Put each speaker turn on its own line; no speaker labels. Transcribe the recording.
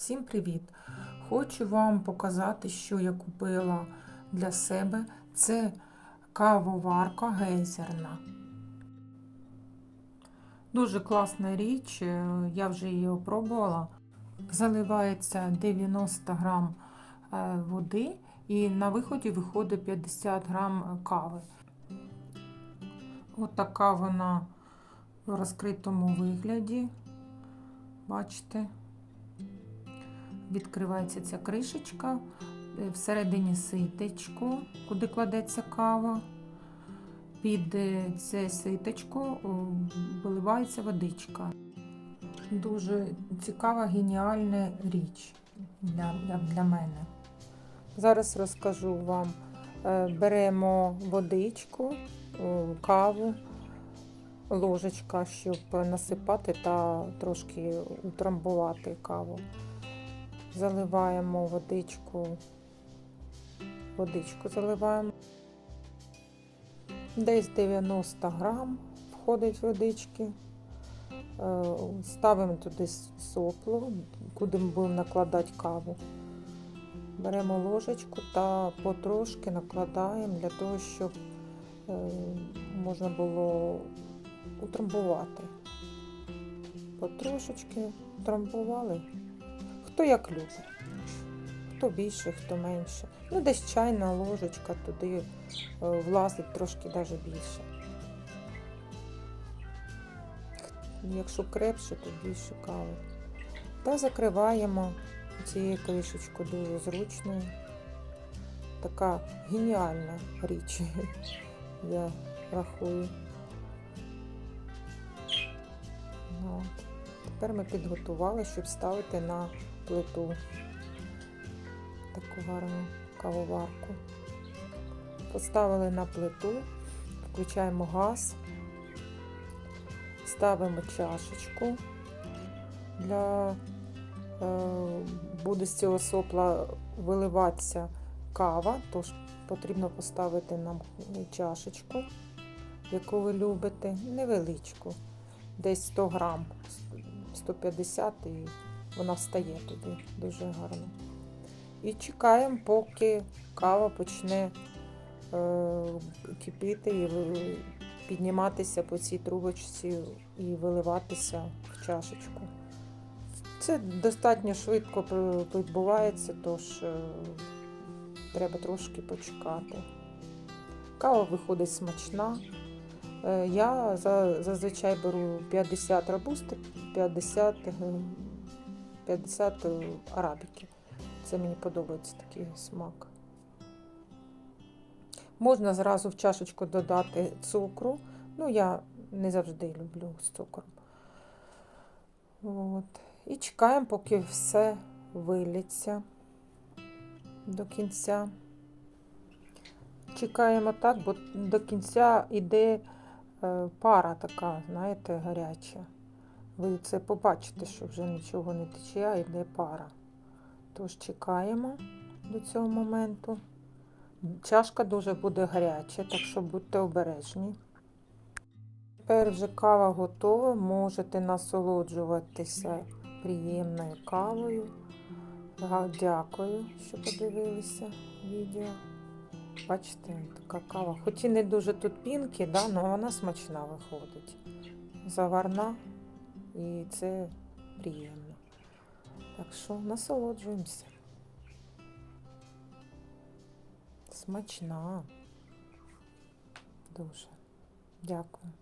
Всім привіт! Хочу вам показати, що я купила для себе. Це кавоварка гейзерна. Дуже класна річ, е, я вже її опробувала. Заливається 90 грам е, води і на виході виходить 50 грам кави. Ось така вона в розкритому вигляді. Бачите? Відкривається ця кришечка, е, всередині ситечко, куди кладеться кава. Під е, це ситечко виливається водичка. Дуже цікава, геніальна річ для, для, для мене. Зараз розкажу вам. Е, Беремо водичку, каву, ложечка, щоб насипати та трошки утрамбувати каву. Заливаємо водичку, водичку заливаємо. Десь 90 грам входить водички. Е, Ставимо туди сопло, куди ми будемо накладати каву. Беремо ложечку та потрошки накладаємо для того, щоб е, можна було утрамбувати. Потрошечки утрамбували. Хто як любить. Хто більше, хто менше. Ну, десь чайна ложечка туди е, влазить трошки навіть більше. Якщо крепше, то більше кави. Та закриваємо цією кришечкою дуже зручною. Така геніальна річ, я рахую. От. Тепер ми підготували, щоб ставити на плиту таку гарну кавоварку. Поставили на плиту, включаємо газ, ставимо чашечку для е, буде з цього сопла виливатися кава, тож потрібно поставити нам чашечку, яку ви любите, невеличку, десь 100 грам, 150 і вона встає туди дуже гарно. І чекаємо, поки кава почне е, кипіти і підніматися по цій трубочці і виливатися в чашечку. Це достатньо швидко відбувається, тож е, треба трошки почекати. Кава виходить смачна. Е, Я зазвичай беру 50 робусти, 50, е, 50 арабіки. Це мені подобається такий смак. Можна зразу в чашечку додати цукру. Ну, я не завжди люблю з цукром. От. І чекаємо, поки все виліться до кінця. Чекаємо так, бо до кінця йде пара така, знаєте, гаряча. Ви це побачите, що вже нічого не тече, а йде пара. Тож чекаємо до цього моменту. Чашка дуже буде гаряча, так що будьте обережні. Тепер вже кава готова, можете насолоджуватися приємною кавою. Дякую, що подивилися відео. Бачите, така кава. Хоч і не дуже тут пінки, да, але вона смачна виходить. Заварна і це приємно. Так що насолоджуємося. Смачна. Дуже. Дякую.